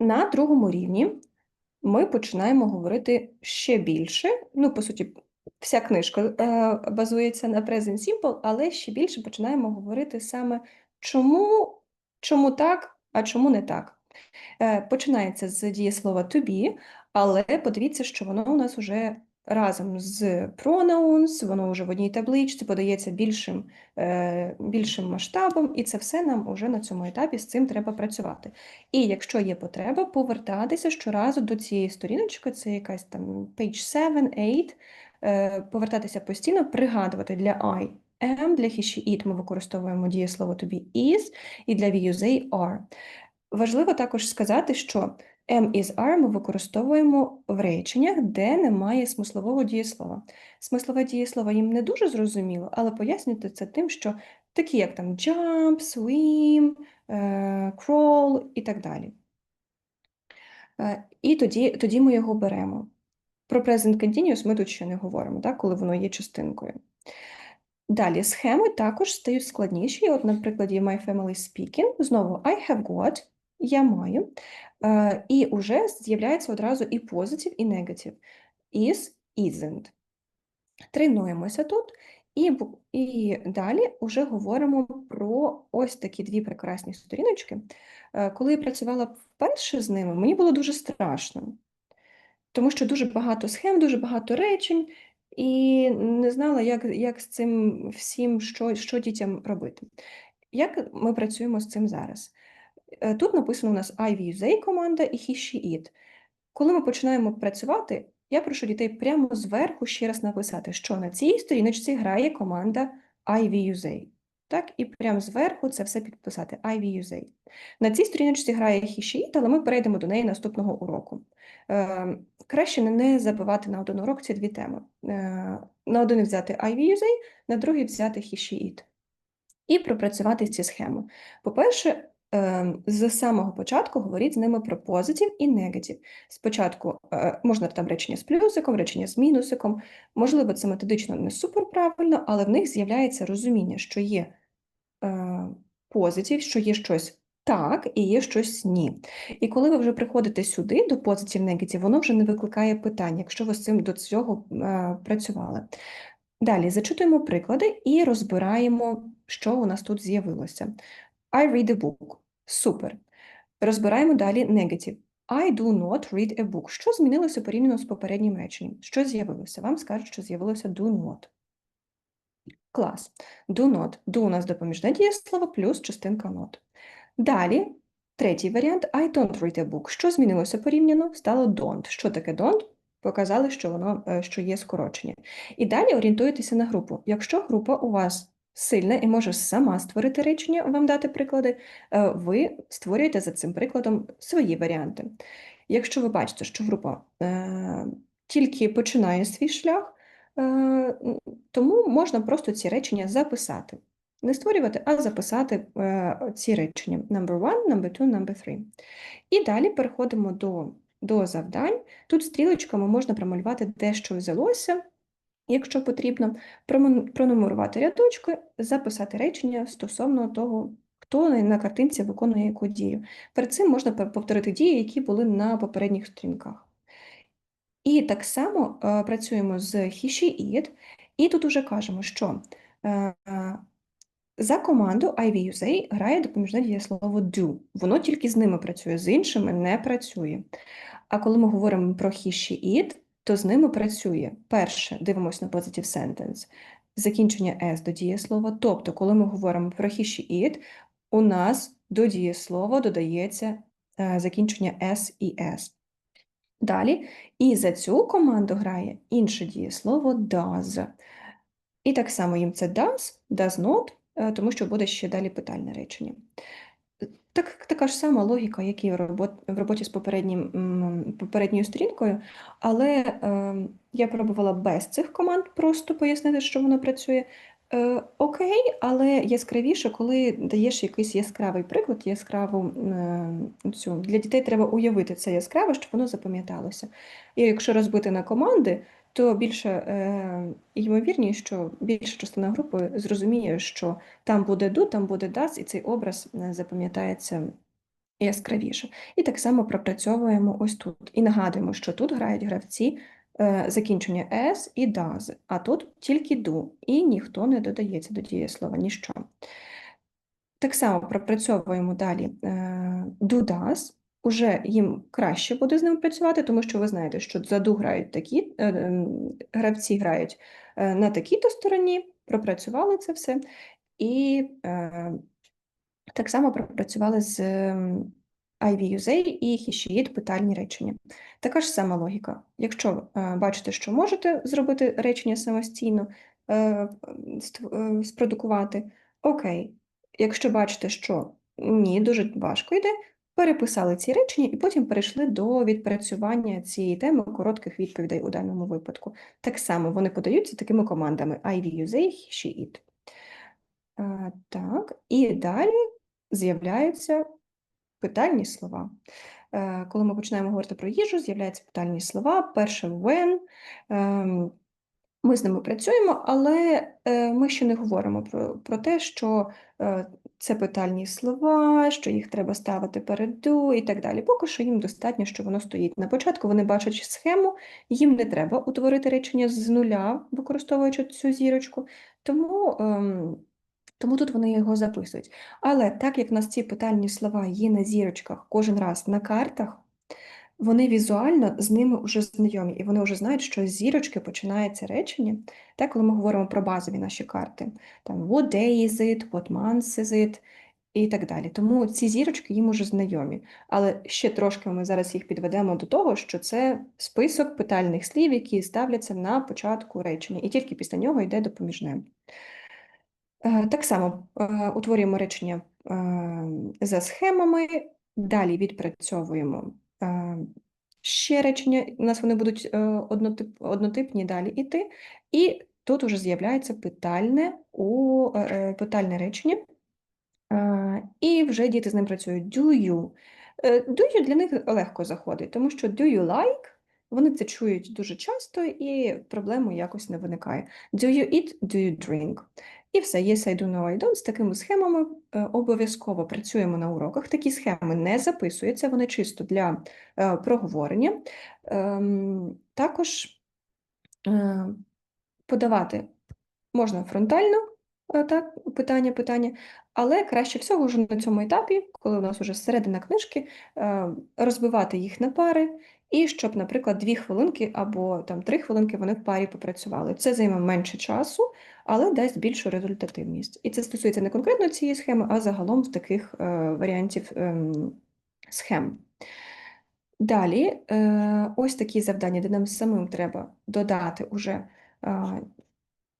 На другому рівні ми починаємо говорити ще більше. Ну, по суті, вся книжка е, базується на Present Simple, але ще більше починаємо говорити саме чому, чому так, а чому не так. Е, Починається з дієслова to be, але подивіться, що воно у нас вже разом з pronouns, воно вже в одній табличці подається більшим, е, більшим масштабом, і це все нам уже на цьому етапі з цим треба працювати. І якщо є потреба, повертатися щоразу до цієї сторіночки, це якась там page 7, 8, е, повертатися постійно, пригадувати для I am, для he, she, it ми використовуємо дієслово to be is, і для we use they are. Важливо також сказати, що am is are ми використовуємо в реченнях, де немає смислового дієслова. Смислове дієслово їм не дуже зрозуміло, але пояснюйте це тим, що такі, як там jump, swim, е, crawl і так далі. Е, І тоді, тоді ми його беремо. Про present continuous ми тут ще не говоримо, так, коли воно є частинкою. Далі схеми також стають складніші. От, на прикладі My Family Speaking, знову I have got, я маю, і вже з'являється одразу і позитив, і негатив. Is, isn't. Тренуємося тут, і, і далі вже говоримо про ось такі дві прекрасні сторіночки. Е, Коли я працювала вперше з ними, мені було дуже страшно, тому що дуже багато схем, дуже багато речень, і не знала, як, як з цим всім, що, що дітям робити. Як ми працюємо з цим зараз? Е, Тут написано у нас I, we, they команда і he, she, it. Коли ми починаємо працювати, я прошу дітей прямо зверху ще раз написати, що на цій сторіночці грає команда I, use, they. Так, і прямо зверху це все підписати I, use, they. На цій сторіночці грає he, she, it, але ми перейдемо до неї наступного уроку. Е, краще не- забивати на один урок ці дві теми. Е, на один взяти I, use, they, на другий взяти he, she, it. І пропрацювати ці схеми. По-перше, з самого початку говоріть з ними про позитив і негатив. Спочатку е, можна там речення з плюсиком, речення з мінусиком. Можливо, це методично не супер правильно, але в них з'являється розуміння, що є е, позитив, що є щось так і є щось ні. І коли ви вже приходите сюди до позитив негатив, воно вже не викликає питань, якщо ви з цим до цього е, працювали. Далі зачитуємо приклади і розбираємо, що у нас тут з'явилося. I read a book. Супер. Розбираємо далі негатив. I do not read a book. Що змінилося порівняно з попереднім реченням? Що з'явилося? Вам скажуть, що з'явилося do not. Клас. Do not. Do у нас допоміжне дієслово плюс частинка not. Далі, третій варіант I don't read a book. Що змінилося порівняно? Стало don't. Що таке don't? Показали, що воно е, що є скорочення. І далі орієнтуєтеся на групу. Якщо група у вас сильна і може сама створити речення, вам дати приклади, е, ви створюєте за цим прикладом свої варіанти. Якщо ви бачите, що група е, тільки починає свій шлях, е, тому можна просто ці речення записати. Не створювати, а записати ці речення number one, number two, number three. І далі переходимо до, до завдань. Тут стрілочками можна промалювати те, що взялося, якщо потрібно, пронумерувати рядочки, записати речення стосовно того, хто на- картинці виконує яку дію. Перед цим можна повторити дії, які були на попередніх сторінках. І так само е, працюємо з she, it, і тут уже кажемо, що е, за команду IVUSA грає допоміжне дієслово do. Воно тільки з ними працює, з іншими не працює. А коли ми говоримо про she, it, то з ними працює. Перше, дивимося на positive sentence, закінчення s до дієслова. Тобто, коли ми говоримо про he, she, it, у нас до дієслова додається е, закінчення s і s. Далі, і за цю команду грає інше дієслово does. І так само їм це does, does not, е, тому що буде ще далі питальне речення. Так, така ж сама логіка, як і в роботі з попереднім, попередньою сторінкою, але е, я пробувала без цих команд просто пояснити, що воно працює. Е, окей, але яскравіше, коли даєш якийсь яскравий приклад, яскраву е, цю для дітей треба уявити це яскраве, щоб воно запам'яталося. І якщо розбити на команди, то більше е, ймовірність, що більша частина групи зрозуміє, що там буде do, там буде does, і цей образ е, запам'ятається яскравіше. І так само пропрацьовуємо ось тут. І нагадуємо, що тут грають гравці е, закінчення s і does, а тут тільки do, і ніхто не додається до дієслова, ніщо. Так само пропрацьовуємо далі е, do does. Уже їм краще буде з ними працювати, тому що ви знаєте, що за do грають такі, е, гравці грають е, на такій-то стороні, пропрацювали це все. І е, так само пропрацювали з ем, I will use a і it питальні речення. Така ж сама логіка. Якщо бачите, що можете зробити речення самостійно, спродукувати, окей. Якщо бачите, що ні, дуже важко йде, переписали ці речення і потім перейшли до відпрацювання цієї теми коротких відповідей у даному випадку. Так само вони подаються такими командами I a, he, she, it. Е, Так, і далі з'являються питальні слова. Е, Коли ми починаємо говорити про їжу, з'являються питальні слова. Перше when. Ем, Ми з ними працюємо, але е, ми ще не говоримо про, про те, що е, це питальні слова, що їх треба ставити перед і так далі. Поки що їм достатньо, що воно стоїть. На початку вони бачать схему, їм не треба утворити речення з нуля, використовуючи цю зірочку. Тому, ем, тому тут вони його записують. Але так як в нас ці питальні слова є на зірочках кожен раз на картах, вони візуально з ними вже знайомі, і вони вже знають, що з зірочки починається речення, так, коли ми говоримо про базові наші карти. Там what day is it, what month is it, і так далі. Тому ці зірочки їм уже знайомі. Але ще трошки ми зараз їх підведемо до того, що це список питальних слів, які ставляться на початку речення, і тільки після нього йде допоміжне. Е, Так само е, утворюємо речення е, за схемами, далі відпрацьовуємо ще речення, у нас вони будуть е, однотип, однотипні далі іти, і тут уже з'являється питальне, у, е, е, питальне речення, і вже діти з ним працюють. Do you? Do you для них легко заходить, тому що do you like? Вони це чують дуже часто, і проблеми якось не виникає. Do you eat, do you drink? І все, yes, I do, no. З такими схемами е, обов'язково працюємо на уроках. Такі схеми не записуються, вони чисто для е, проговорення. Ем, також е, подавати можна фронтально, так, питання, питання, але краще всього вже на цьому етапі, коли у нас вже середина книжки, розбивати їх на пари, і щоб, наприклад, дві хвилинки або там три хвилинки вони в парі попрацювали. Це займе менше часу, але дасть більшу результативність. І це стосується не конкретно цієї схеми, а загалом в таких е, варіантів ем, схем. Далі, е, ось такі завдання, де нам самим треба додати уже е,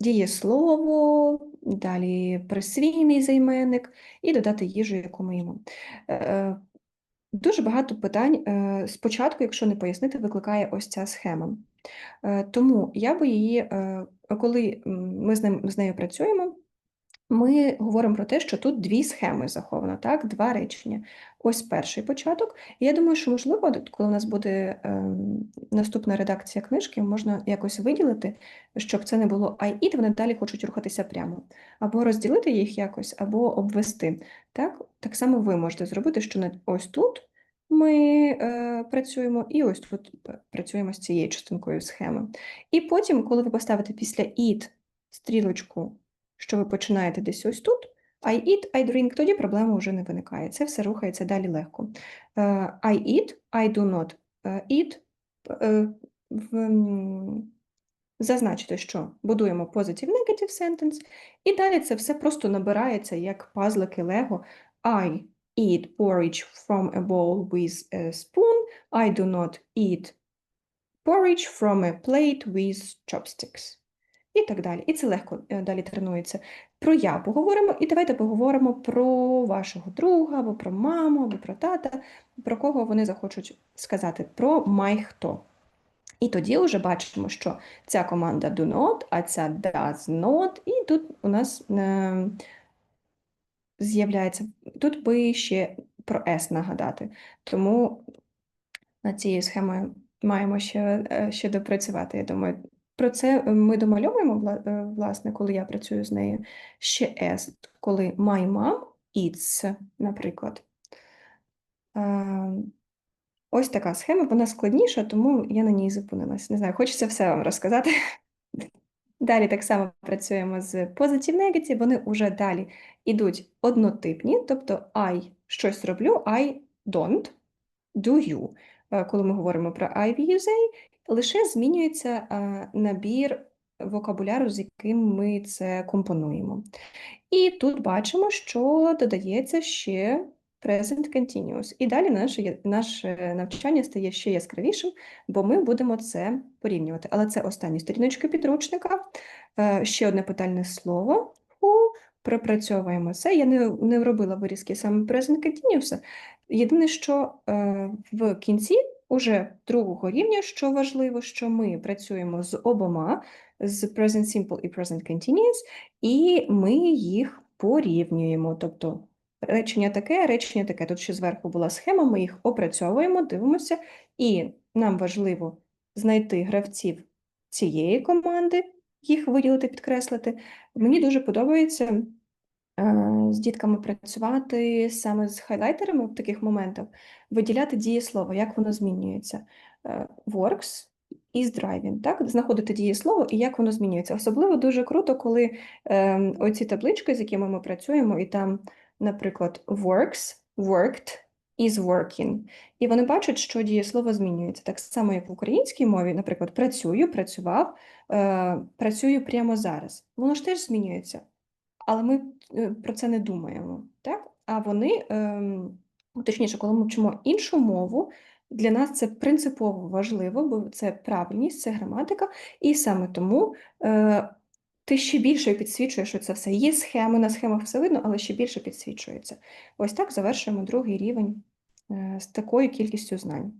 дієслово, далі присвійний займенник і додати їжу, яку ми їмо. Е, Дуже багато питань е, спочатку, якщо не пояснити, викликає ось ця схема. Е, Тому я би її, е, коли ми з ним з нею працюємо, ми говоримо про те, що тут дві схеми заховано, так, два речення. Ось перший початок. І я думаю, що можливо, коли у нас буде ем, наступна редакція книжки, можна якось виділити, щоб це не було I eat, вони далі хочуть рухатися прямо. Або розділити їх якось, або обвести. Так, так само ви можете зробити, що ось тут ми е, працюємо, і ось тут е, працюємо з цією частинкою схеми. І потім, коли ви поставите після eat стрілочку що ви починаєте десь ось тут, I eat, I drink, тоді проблема вже не виникає. Це все рухається далі легко. Е, I eat, I do not е, eat. Е, Зазначити, що будуємо positive negative sentence, і далі це все просто набирається як пазлики Лего. I eat porridge from a bowl with a spoon. I do not eat porridge from a plate with chopsticks. І так далі. І це легко е, далі тренується. Про я поговоримо, і давайте поговоримо про вашого друга, або про маму, або про тата, про кого вони захочуть сказати, про май хто. І тоді вже бачимо, що ця команда do not, а ця does not, і тут у нас е, з'являється, тут би ще про S нагадати. Тому над цією схемою маємо ще, е, ще допрацювати, я думаю. Про це ми домальовуємо, е, власне, коли я працюю з нею. Ще S, коли my mom eats, наприклад. Е, Ось така схема, вона складніша, тому я на ній зупинилась. Не знаю, хочеться все вам розказати. Далі так само працюємо з positive negative, вони вже далі йдуть однотипні, тобто I щось роблю, I don't, do you. Е, Коли ми говоримо про I we use a, лише змінюється е, набір вокабуляру, з яким ми це компонуємо. І тут бачимо, що додається ще present continuous. І далі наше, наше навчання стає ще яскравішим, бо ми будемо це порівнювати. Але це останні сторіночки підручника. Е, Ще одне питальне слово. Пропрацьовуємо це. Я не, не робила вирізки саме present continuous. Єдине, що е, в кінці уже другого рівня, що важливо, що ми працюємо з обома, з present simple і present continuous, і ми їх порівнюємо. Тобто речення таке, речення таке. Тут ще зверху була схема, ми їх опрацьовуємо, дивимося, і нам важливо знайти гравців цієї команди, їх виділити, підкреслити. Мені дуже подобається е, з дітками працювати саме з хайлайтерами в таких моментах, виділяти дієслово, як воно змінюється. Е, Works is driving, так? Знаходити дієслово і як воно змінюється. Особливо дуже круто, коли е, оці таблички, з якими ми працюємо, і там, наприклад, works, worked, is working. І вони бачать, що дієслово змінюється. Так само, як в українській мові, наприклад, працюю, працював, е, працюю прямо зараз. Воно ж теж змінюється але ми е, про це не думаємо, так? А вони, ем, точніше, коли ми вчимо іншу мову, для нас це принципово важливо, бо це правильність, це граматика, і саме тому е, ти ще більше підсвічуєш, що це все. Є схеми, на схемах все видно, але ще більше підсвічується. Ось так завершуємо другий рівень е, з такою кількістю знань.